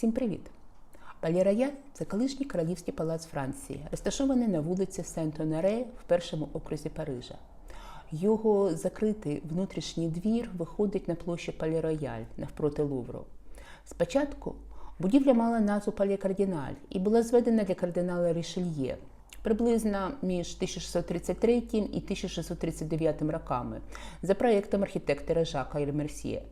Всім привіт! Палі-Рояль – це колишній королівський палац Франції, розташований на вулиці Сент-Оноре в першому окрузі Парижа. Його закритий внутрішній двір виходить на площу Палі-Рояль навпроти Лувру. Спочатку будівля мала назву Пале Кардіналь і була зведена для кардинала Рішельє приблизно між 1633 і 1639 роками за проєктом архітектора Жака Мерсьє.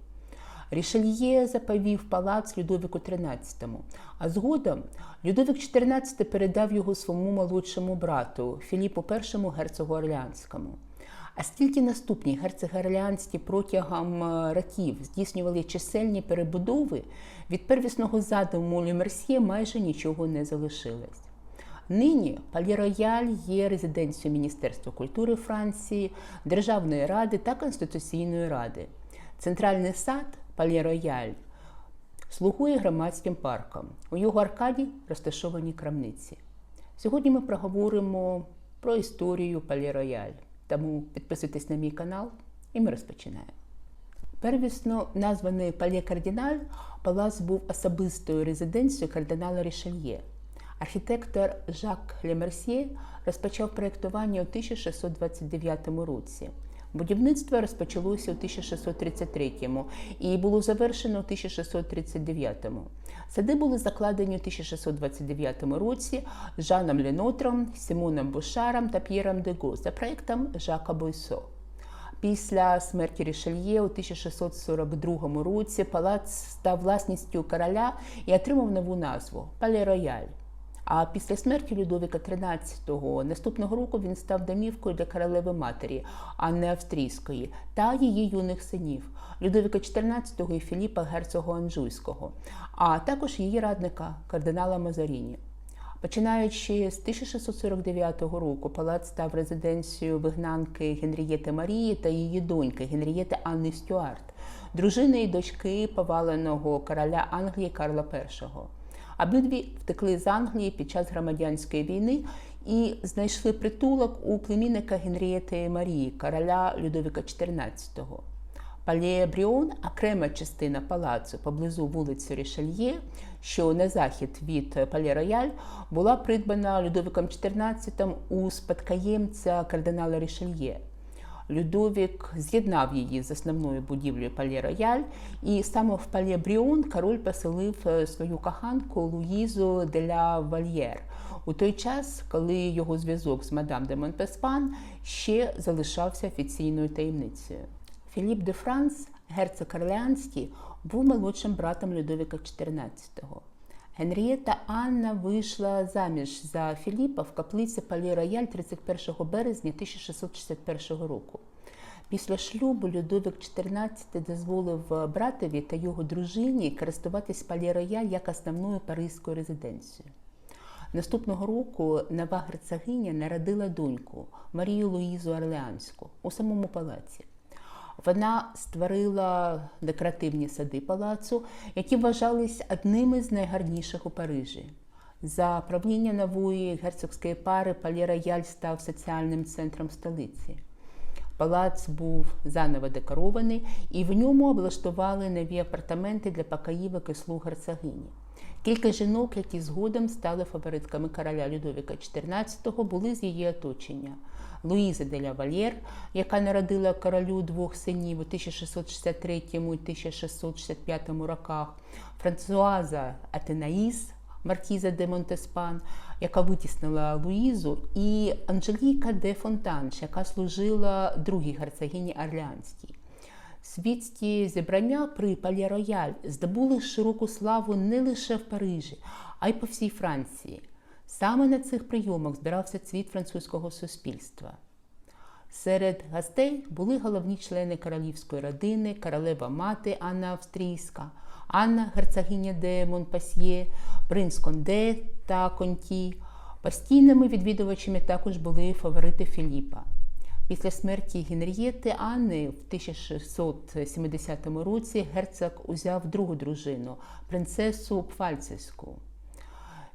Рішельє заповів палац Людовику XIII, а згодом Людовик XIV передав його своєму молодшому брату Філіпу І герцогу Орлеанському. А стільки наступні герцоги Орлеанські протягом років здійснювали чисельні перебудови, від первісного задуму Люмерсьє майже нічого не залишилось. Нині Палі-Рояль є резиденцією Міністерства культури Франції, Державної ради та Конституційної ради. Центральний сад Пале-Рояль слугує громадським парком. У його аркаді розташовані крамниці. Сьогодні ми проговоримо про історію Пале-Рояль. Тому підписуйтесь на мій канал і ми розпочинаємо. Первісно названий Пале Кардіналь, палац був особистою резиденцією кардинала Рішельє. Архітектор Жак Лемерсьє розпочав проєктування у 1629 році. Будівництво розпочалося у 1633 і було завершено у 1639. Сади були закладені у 1629 році Жаном Ленотром, Симоном Бушаром та П'єром Дего за проєктом Жака Бойсо. Після смерті Рішельє у 1642 році палац став власністю короля і отримав нову назву Пале Рояль. А після смерті Людовика XIII наступного року він став домівкою для королеви матері Анни Австрійської та її юних синів Людовика XIV і Філіпа Герцога Анжуйського, а також її радника кардинала Мазаріні. Починаючи з 1649 року, палац став резиденцією вигнанки Генрієти Марії та її доньки Генрієти Анни Стюарт, дружини і дочки поваленого короля Англії Карла І. Обидві втекли з Англії під час громадянської війни і знайшли притулок у племінника Генрієти Марії, короля Людовика XIV. Палє Бріон, окрема частина палацу поблизу вулиці Рішельє, що на захід від Пале Рояль, була придбана Людовиком XIV у спадкоємця кардинала Рішельє. Людовік з'єднав її з основною будівлею Пале Рояль, і саме в Пале Бріон король поселив свою коханку Луїзу деля Вальєр у той час, коли його зв'язок з мадам де Монпеспан ще залишався офіційною таємницею. Філіп де Франс, герцог Орлеанський, був молодшим братом Людовіка XIV. Генрієта Анна вийшла заміж за Філіпа в каплиці Палі Рояль 31 березня 1661 року. Після шлюбу Людовик XIV дозволив братові та його дружині користуватись Палі Рояль як основною паризькою резиденцією. Наступного року нова герцогиня народила доньку Марію Луїзу Орлеанську у самому палаці. Вона створила декоративні сади палацу, які вважались одними з найгарніших у Парижі. За правління нової герцогської пари Пале Рояль став соціальним центром столиці. Палац був заново декорований, і в ньому облаштували нові апартаменти для покоївок і слуг герцогині. Кілька жінок, які згодом стали фаворитками короля Людовіка XIV, були з її оточення. Луїза деля Вальєр, яка народила королю двох синів у 1663 і 1665 роках, Франсуаза Атенаїс, Маркіза де Монтеспан, яка витіснила Луїзу, і Анжеліка де Фонтанш, яка служила другій герцогині Орлеанській. Світські зібрання при Пале Рояль здобули широку славу не лише в Парижі, а й по всій Франції. Саме на цих прийомах збирався цвіт французького суспільства. Серед гостей були головні члени королівської родини, королева мати Анна Австрійська, Анна Герцогиня де Монпасьє, принц Конде та Конті. Постійними відвідувачами також були фаворити Філіпа. Після смерті Генрієти Анни в 1670 році герцог узяв другу дружину, принцесу Пфальцевську,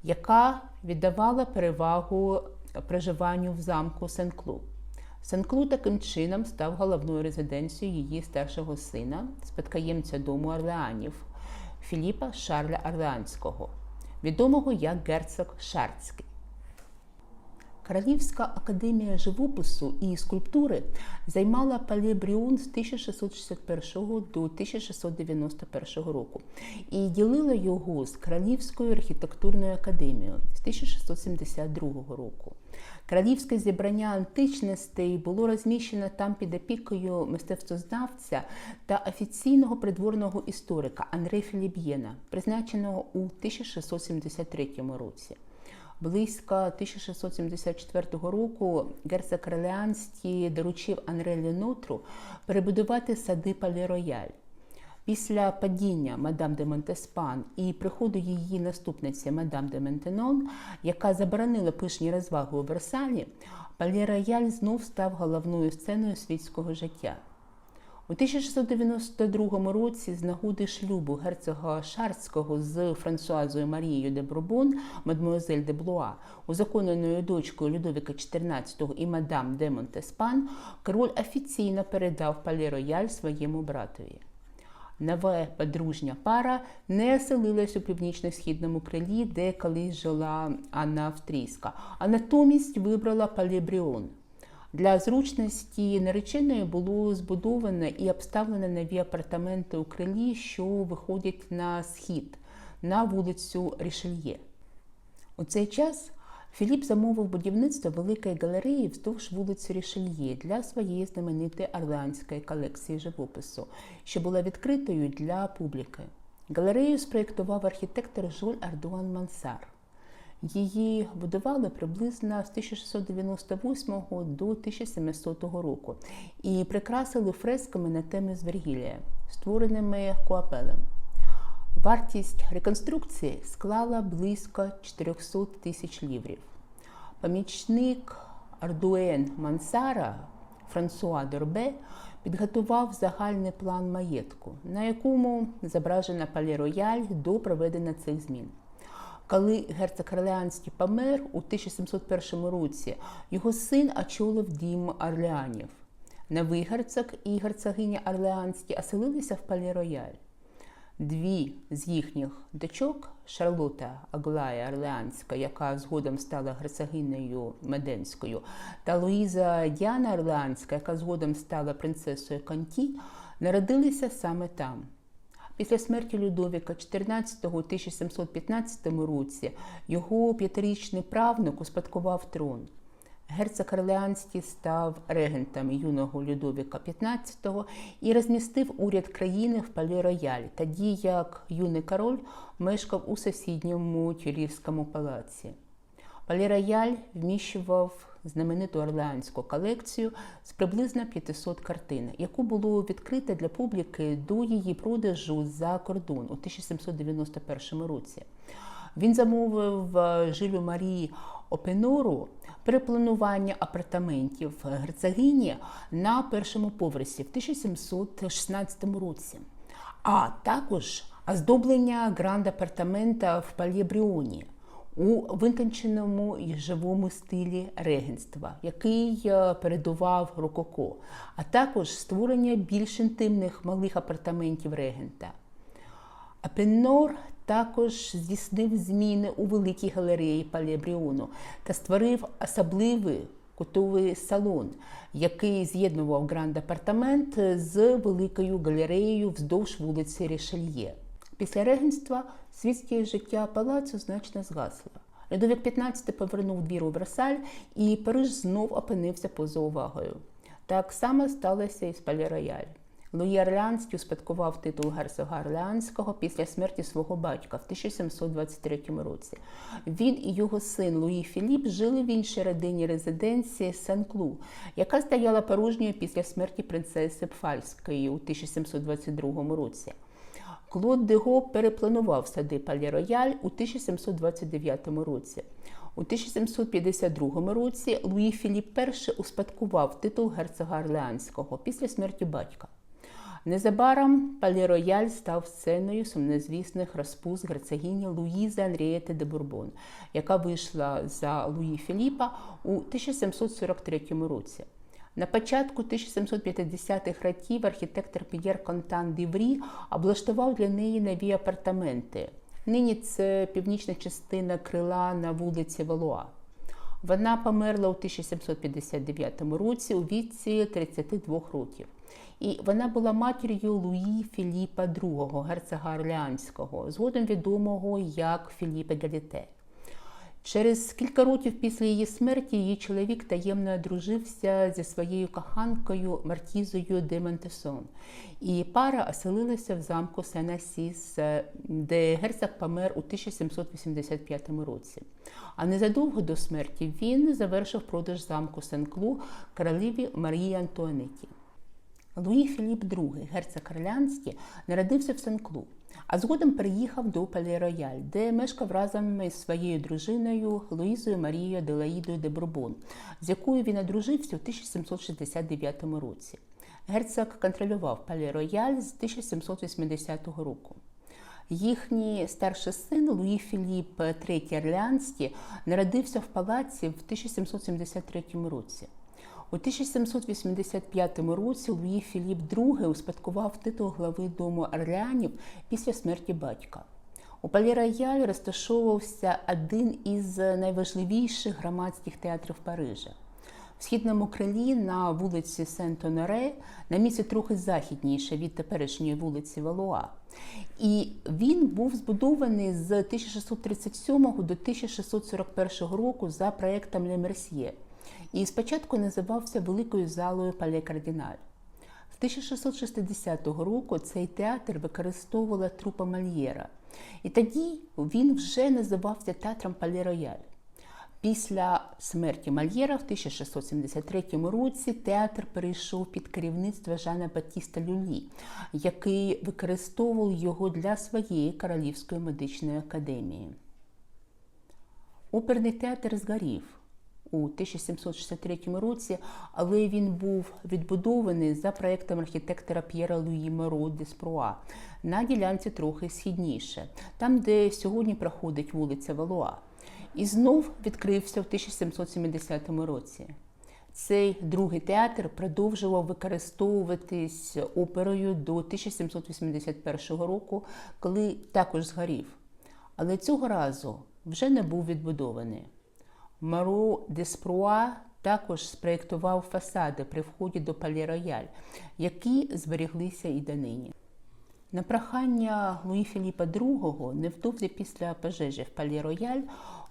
яка віддавала перевагу проживанню в замку Сен-Клу. Сен-Клу таким чином став головною резиденцією її старшого сина, спадкоємця дому Орлеанів, Філіпа Шарля Орлеанського, відомого як герцог Шарцький. Королівська академія живопису і скульптури займала Пале Бріон з 1661 до 1691 року і ділила його з Королівською архітектурною академією з 1672 року. Королівське зібрання античностей було розміщено там під опікою мистецтвознавця та офіційного придворного історика Андре Філіб'єна, призначеного у 1673 році. Близько 1674 року герцог Орлеанський доручив Анре Ленотру перебудувати сади Пале-Рояль. Після падіння мадам де Монтеспан і приходу її наступниці мадам де Ментенон, яка заборонила пишні розваги у Версалі, Пале-Рояль знов став головною сценою світського життя. У 1692 році з нагоди шлюбу герцога Шарського з Франсуазою Марією де Бурбон, мадмуазель де Блуа, узаконеною дочкою Людовіка XIV і мадам де Монтеспан, король офіційно передав Пале Рояль своєму братові. Нова подружня пара не оселилась у північно-східному крилі, де колись жила Анна Австрійська, а натомість вибрала Пале Бріон. Для зручності нареченої було збудовано і обставлено нові апартаменти у крилі, що виходять на схід на вулицю Рішельє. У цей час Філіп замовив будівництво великої галереї вздовж вулиці Рішельє для своєї знаменитої орлеанської колекції живопису, що була відкритою для публіки. Галерею спроєктував архітектор Жоль Ардуан Мансар. Її будували приблизно з 1698 до 1700 року і прикрасили фресками на теми з Вергілія, створеними Куапелем. Вартість реконструкції склала близько 400 тисяч ліврів. Помічник Ардуен Мансара Франсуа Дорбе підготував загальний план маєтку, на якому зображена Пале Рояль до проведення цих змін. Коли герцог Орлеанський помер у 1701 році, його син очолив дім Орлеанів. Новий герцог і герцогиня Орлеанські оселилися в Пале Рояль. Дві з їхніх дочок Шарлота Аглая Орлеанська, яка згодом стала герцогинею Меденською, та Луїза Діана Орлеанська, яка згодом стала принцесою Конті, народилися саме там. Після смерті Людовіка XIV у 1715 році його п'ятирічний правнук успадкував трон. Герцог Орлеанський став регентом юного Людовіка XV і розмістив уряд країни в Пале Рояль, тоді як юний король мешкав у сусідньому Тюрівському палаці. Пале Рояль вміщував знамениту орлеанську колекцію з приблизно 500 картин, яку було відкрито для публіки до її продажу за кордон у 1791 році. Він замовив Жилю Марії Опенору перепланування апартаментів герцогині на першому поверсі в 1716 році, а також оздоблення гранд-апартамента в Пальєбріоні у витонченому і живому стилі регенства, який передував Рококо, а також створення більш інтимних малих апартаментів регента. Апеннор також здійснив зміни у великій галереї Палебріону та створив особливий кутовий салон, який з'єднував гранд-апартамент з великою галереєю вздовж вулиці Рішельє. Після регенства світське життя палацу значно згасло. Людовік XV повернув двір у Версаль, і Париж знов опинився поза увагою. Так само сталося і з Пале Рояль. Луї Орлеанський успадкував титул герцога Орлеанського після смерті свого батька в 1723 році. Він і його син Луї Філіп жили в іншій родині резиденції Сен-Клу, яка стояла порожньою після смерті принцеси Пфальської у 1722 році. Клод Дего перепланував сади Пале Рояль у 1729 році. У 1752 році Луї Філіп І успадкував титул герцога Орлеанського після смерті батька. Незабаром Пале Рояль став сценою сумнозвісних розпуст герцогині Луїзи Анрієти де Бурбон, яка вийшла за Луї Філіпа у 1743 році. На початку 1750-х років архітектор П'єр Контан Діврі облаштував для неї нові апартаменти. Нині це північна частина крила на вулиці Валуа. Вона померла у 1759 році у віці 32 років. І вона була матір'ю Луї Філіпа II, герцога Орлеанського, згодом відомого як Філіпе Галіте. Через кілька років після її смерті її чоловік таємно одружився зі своєю коханкою Мартізою де Монтесон. І пара оселилася в замку Сен-Асіс, де герцог помер у 1785 році. А незадовго до смерті він завершив продаж замку Сен-Клу королеві Марії Антуанеті. Луї Філіп II, герцог Орлеанський, народився в Сен-Клу, а згодом переїхав до Пале-Рояль, де мешкав разом із своєю дружиною Луїзою Марією Делаїдою де Бурбон, з якою він одружився у 1769 році. Герцог контролював Пале-Рояль з 1780 року. Їхній старший син Луї Філіп III Орлеанський народився в палаці в 1773 році. У 1785 році Луї Філіп II успадкував титул глави дому Орлеанів після смерті батька. У Пале-Рояль розташовувався один із найважливіших громадських театрів Парижа. В східному крилі на вулиці Сент-Оноре, на місці трохи західніше від теперішньої вулиці Валуа. І він був збудований з 1637 до 1641 року за проектом Ле Мерсьє і спочатку називався Великою залою Пале Кардіналь. З 1660 року цей театр використовувала трупа Мольєра, і тоді він вже називався театром Пале Рояль. Після смерті Мольєра в 1673 році театр перейшов під керівництво Жана Батіста Люлі, який використовував його для своєї Королівської медичної академії. Оперний театр згорів у 1763 році, але він був відбудований за проєктом архітектора П'єра Луї Моро де Спруа на ділянці трохи східніше, там, де сьогодні проходить вулиця Валуа. І знов відкрився в 1770 році. Цей другий театр продовжував використовуватись оперою до 1781 року, коли також згорів. Але цього разу вже не був відбудований. Маро Деспруа також спроєктував фасади при вході до Пале-Рояль, які зберіглися і донині. На прохання Луї Філіпа II невдовзі після пожежі в Пале-Рояль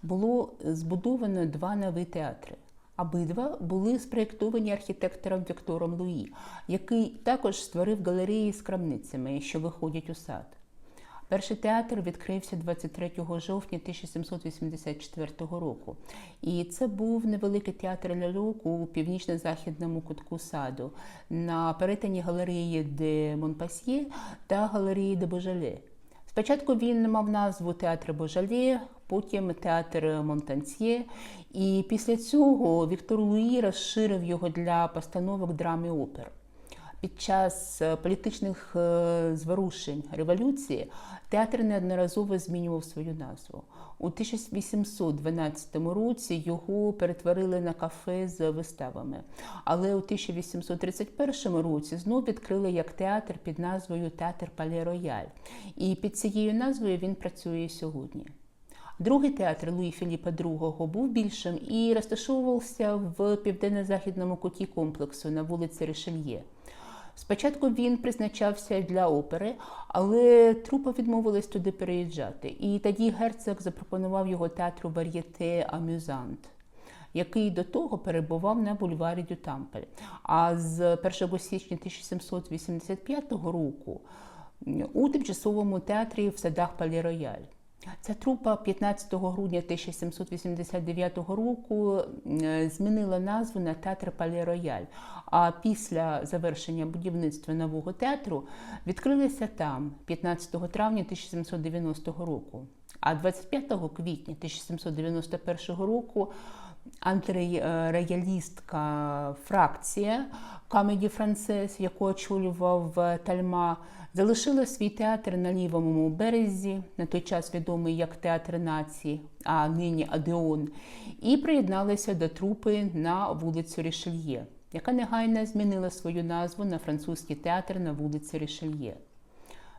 було збудовано два нові театри. Обидва були спроєктовані архітектором Віктором Луї, який також створив галереї з крамницями, що виходять у сад. Перший театр відкрився 23 жовтня 1784 року. І це був невеликий театр ляльок у північно-західному кутку саду на перетині галереї де Монпасьє та галереї де Божале. Спочатку він мав назву Театр Божале, потім театр Монтансьє, і після цього Віктор Луї розширив його для постановок драми опер. Під час політичних зворушень революції театр неодноразово змінював свою назву. У 1812 році його перетворили на кафе з виставами. Але у 1831 році знов відкрили як театр під назвою Театр Пале Рояль. І під цією назвою він працює сьогодні. Другий театр Луї Філіпа II був більшим і розташовувався в південно-західному куті комплексу на вулиці Ришельє. Спочатку він призначався для опери, але трупа відмовилась туди переїжджати. І тоді герцог запропонував його театру Вар'єте Амюзант, який до того перебував на бульварі Дютампель. А з 1 січня 1785 року у тимчасовому театрі в садах Палі Рояль. Ця трупа 15 грудня 1789 року змінила назву на театр Пале Рояль. А після завершення будівництва нового театру відкрилися там 15 травня 1790 року. А 25 квітня 1791 року антироялістська фракція Камеді Францес, яку очолював Тальма, залишила свій театр на лівому березі, на той час відомий як Театр нації, а нині Адеон, і приєдналися до трупи на вулицю Рішельє. яка негайно змінила свою назву на французький театр на вулиці Рішельє.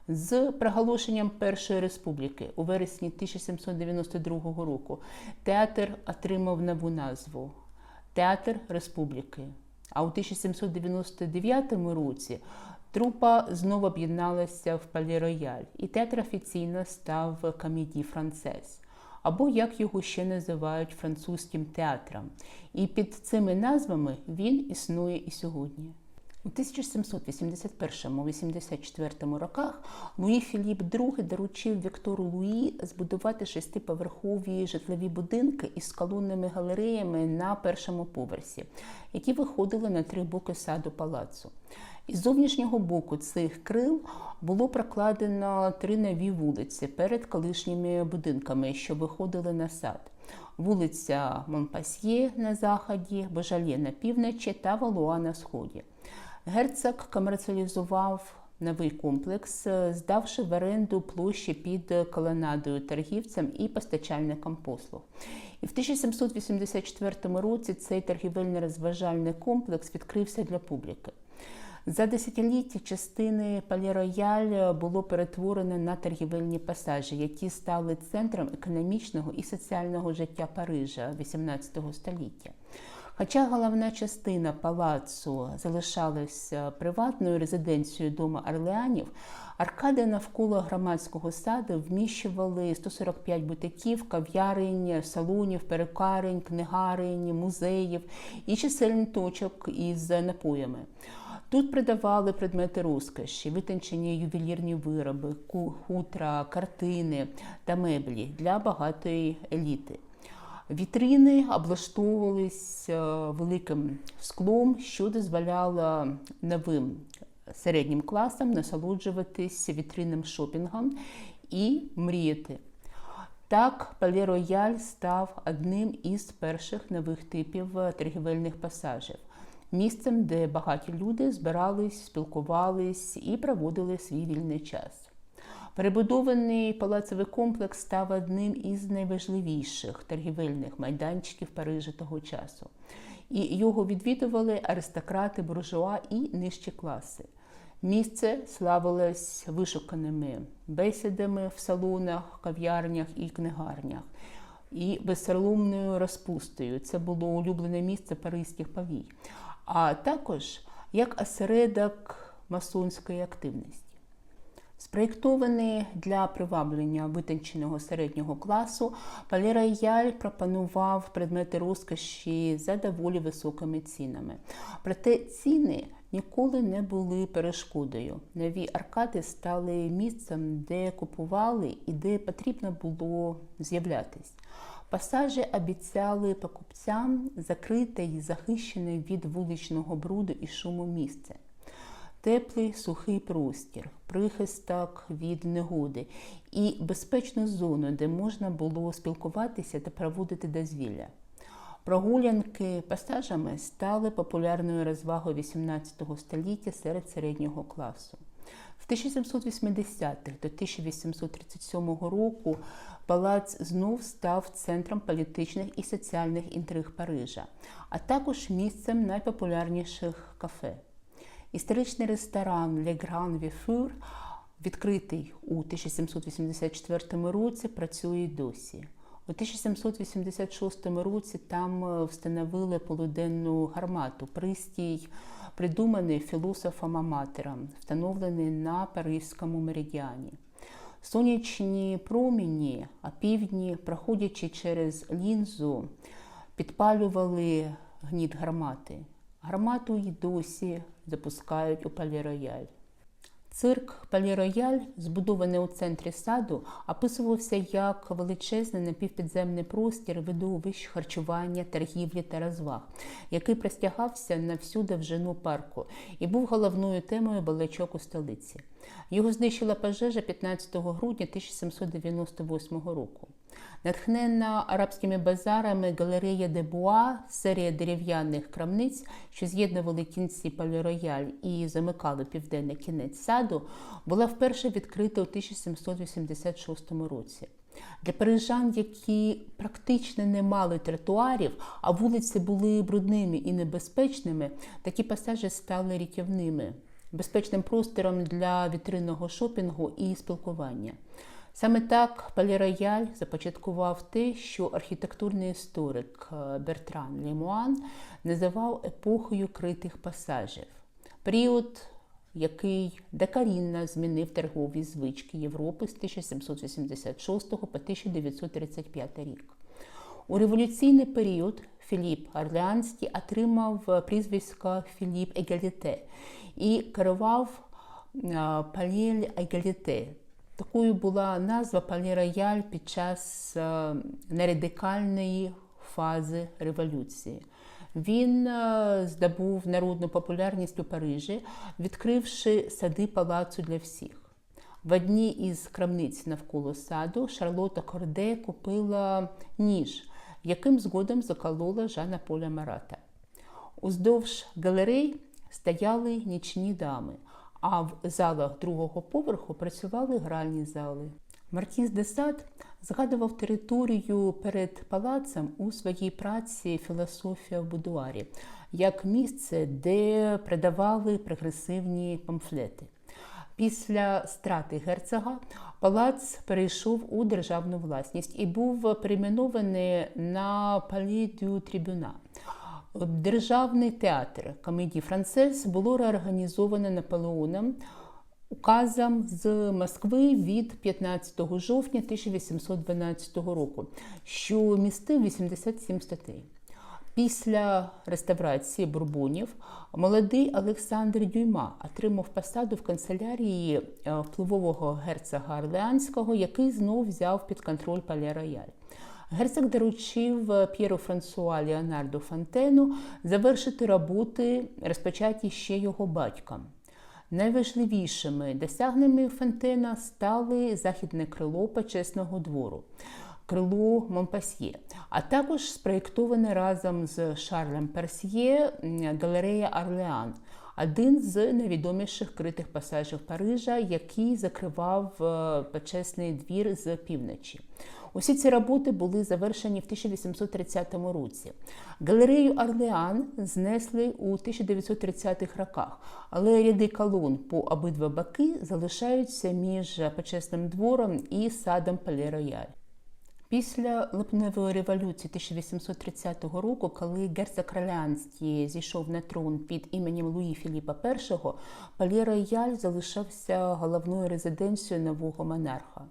З проголошенням Першої республіки у вересні 1792 року театр отримав нову назву Театр Республіки. А у 1799 році трупа знову об'єдналася в Пале Рояль, і театр офіційно став комедії Францез, або як його ще називають французьким театром. І під цими назвами він існує і сьогодні. У 1781-84 роках Луї Філіп II доручив Віктору Луї збудувати шестиповерхові житлові будинки із колонними галереями на першому поверсі, які виходили на три боки саду палацу. Із зовнішнього боку цих крил було прокладено три нові вулиці перед колишніми будинками, що виходили на сад. Вулиця Монпасьє на заході, Божалє на півночі та Валуа на сході. Герцог комерціалізував новий комплекс, здавши в оренду площі під колонадою торгівцям і постачальникам послуг. І в 1784 році цей торгівельно-розважальний комплекс відкрився для публіки. За десятиліття частини Пале-Рояль було перетворено на торгівельні пасажі, які стали центром економічного і соціального життя Парижа XVIII століття. Хоча головна частина палацу залишалася приватною резиденцією дома Орлеанів, аркади навколо громадського саду вміщували 145 бутиків, кав'ярень, салонів, перукарень, книгарень, музеїв і чисельний точок із напоями. Тут продавали предмети розкоші, витончені ювелірні вироби, хутра, картини та меблі для багатої еліти. Вітрини облаштовувалися великим склом, що дозволяло новим середнім класам насолоджуватися вітринним шопінгом і мріяти. Так, Пале Рояль став одним із перших нових типів торгівельних пасажів, місцем, де багаті люди збирались, спілкувались і проводили свій вільний час. Перебудований палацовий комплекс став одним із найважливіших торгівельних майданчиків Парижа того часу. І його відвідували аристократи, буржуа і нижчі класи. Місце славилось вишуканими бесідами в салонах, кав'ярнях і книгарнях, і безсоромною розпустою. Це було улюблене місце паризьких повій, а також як осередок масонської активності. Спроєктований для приваблення витонченого середнього класу, Пале Рояль пропонував предмети розкоші за доволі високими цінами. Проте ціни ніколи не були перешкодою. Нові аркади стали місцем, де купували і де потрібно було з'являтись. Пасажі обіцяли покупцям закрите і захищене від вуличного бруду і шуму місце. Теплий сухий простір, прихисток від негоди і безпечну зону, де можна було спілкуватися та проводити дозвілля. Прогулянки пасажами стали популярною розвагою XVIII століття серед середнього класу. В 1780-х до 1837 року палац знов став центром політичних і соціальних інтриг Парижа, а також місцем найпопулярніших кафе. Історичний ресторан Le Grand Vifur, відкритий у 1784 році, працює досі. У 1786 році там встановили полуденну гармату, пристій, придуманий філософом-аматором, встановлений на Паризькому меридіані. Сонячні проміні, а півдні, проходячи через лінзу, підпалювали гніт гармати. Гармату й досі запускають у палірояль. Цирк Палірояль, збудований у центрі саду, описувався як величезний напівпідземний простір видовищ, харчування, торгівлі та розваг, який простягався на всю довжину парку і був головною темою балачок у столиці. Його знищила пожежа 15 грудня 1798 року. Натхнена арабськими базарами галерея де Буа, серія дерев'яних крамниць, що з'єднували кінці Пале-Рояль і замикали південний кінець саду, була вперше відкрита у 1786 році. Для парижан, які практично не мали тротуарів, а вулиці були брудними і небезпечними, такі пасажі стали рятівними, безпечним простором для вітринного шопінгу і спілкування. Саме так Пале Рояль започаткував те, що архітектурний історик е, Бертран Лемуан називав епохою критих пасажів. Період, який докорінно змінив торгові звички Європи з 1786 по 1935 рік. У революційний період Філіп Орлеанський отримав прізвисько Філіп Егаліте і керував Палєль Егаліте. Такою була назва Пале Рояль під час е, нерадикальної фази революції. Він е, здобув народну популярність у Парижі, відкривши сади палацу для всіх. В одній із крамниць навколо саду Шарлота Корде купила ніж, яким згодом заколола Жана Поля Марата. Уздовж галерей стояли нічні дами, а в залах другого поверху працювали гральні зали. Маркіз де Сад згадував територію перед палацем у своїй праці Філософія в будуарі як місце, де продавали прогресивні памфлети. Після страти герцога палац перейшов у державну власність і був перейменований на Палі дю Трибюна. Державний театр комедії Францез було реорганізовано Наполеоном указом з Москви від 15 жовтня 1812 року, що містив 87 статей. Після реставрації бурбонів молодий Олександр Дюйма отримав посаду в канцелярії впливового герцога Орлеанського, який знов взяв під контроль Пале Рояль. Герцог доручив П'єру Франсуа Леонарду Фонтену завершити роботи, розпочаті ще його батьком. Найважливішими досягненнями Фонтена стали західне крило почесного двору, крило Монпасьє, а також спроєктоване разом з Шарлем Персьє галерея Орлеан, один з найвідоміших критих пасажів Парижа, який закривав почесний двір з півночі. Усі ці роботи були завершені в 1830 році. Галерею Орлеан знесли у 1930-х роках, але ряди колон по обидва боки залишаються між почесним двором і садом Пале Рояль. Після липневої революції 1830 року, коли герцог Орлеанський зійшов на трон під іменем Луї Філіпа І, Пале Рояль залишався головною резиденцією нового монарха.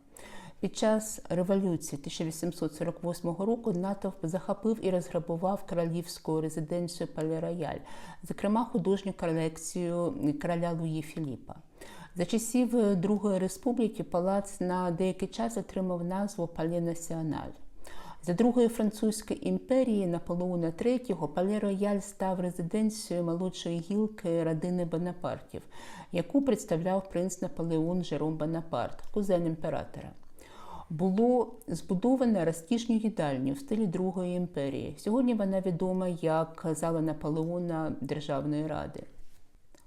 Під час революції 1848 року натовп захопив і розграбував королівську резиденцію Пале Рояль, зокрема художню колекцію короля Луї Філіпа. За часів Другої республіки палац на деякий час отримав назву Пале Національ. За Другої французької імперії Наполеона III Пале Рояль став резиденцією молодшої гілки родини Бонапартів, яку представляв принц Наполеон Жером Бонапарт, кузен імператора було збудоване розкішню їдальню в стилі Другої імперії. Сьогодні вона відома як зала Наполеона Державної ради.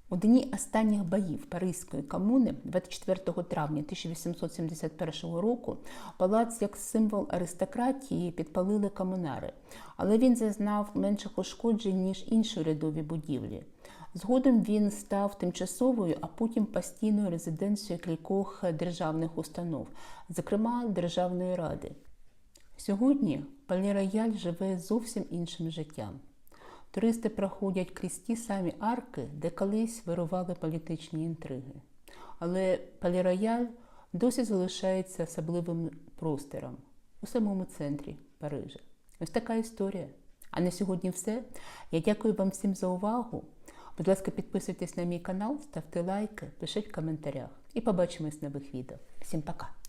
У дні останніх боїв Паризької комуни 24 травня 1871 року палац як символ аристократії підпалили комунари, але він зазнав менших ушкоджень, ніж інші рядові будівлі. Згодом він став тимчасовою, а потім постійною резиденцією кількох державних установ, зокрема Державної ради. Сьогодні Пале Рояль живе зовсім іншим життям. Туристи проходять крізь ті самі арки, де колись вирували політичні інтриги. Але Пале Рояль досі залишається особливим простором у самому центрі Парижа. Ось така історія. А на сьогодні все. Я дякую вам всім за увагу. Будь ласка, підписуйтесь на мій канал, ставте лайки, пишіть в коментарях. І побачимось в нових відео. Всім пока!